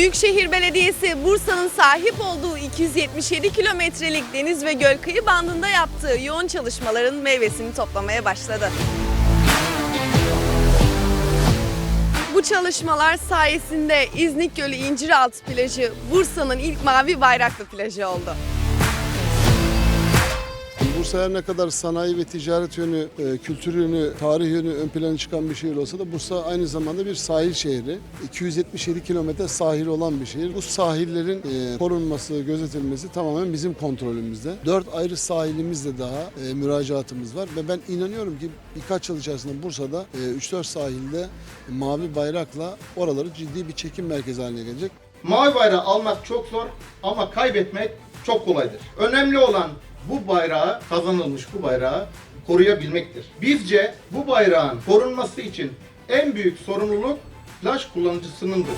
Büyükşehir Belediyesi Bursa'nın sahip olduğu 277 kilometrelik deniz ve göl kıyı bandında yaptığı yoğun çalışmaların meyvesini toplamaya başladı. Bu çalışmalar sayesinde İznik Gölü İnciraltı plajı Bursa'nın ilk mavi bayraklı plajı oldu. Bursa her ne kadar sanayi ve ticaret yönü, e, kültür yönü, tarih yönü ön plana çıkan bir şehir olsa da Bursa aynı zamanda bir sahil şehri. 277 kilometre sahil olan bir şehir. Bu sahillerin e, korunması, gözetilmesi tamamen bizim kontrolümüzde. Dört ayrı sahilimizde daha e, müracaatımız var ve ben inanıyorum ki birkaç yıl içerisinde Bursa'da e, 3-4 sahilde mavi bayrakla oraları ciddi bir çekim merkezi haline gelecek. Mavi bayrağı almak çok zor ama kaybetmek çok kolaydır. Önemli olan bu bayrağı, kazanılmış bu bayrağı koruyabilmektir. Bizce bu bayrağın korunması için en büyük sorumluluk plaj kullanıcısınındır.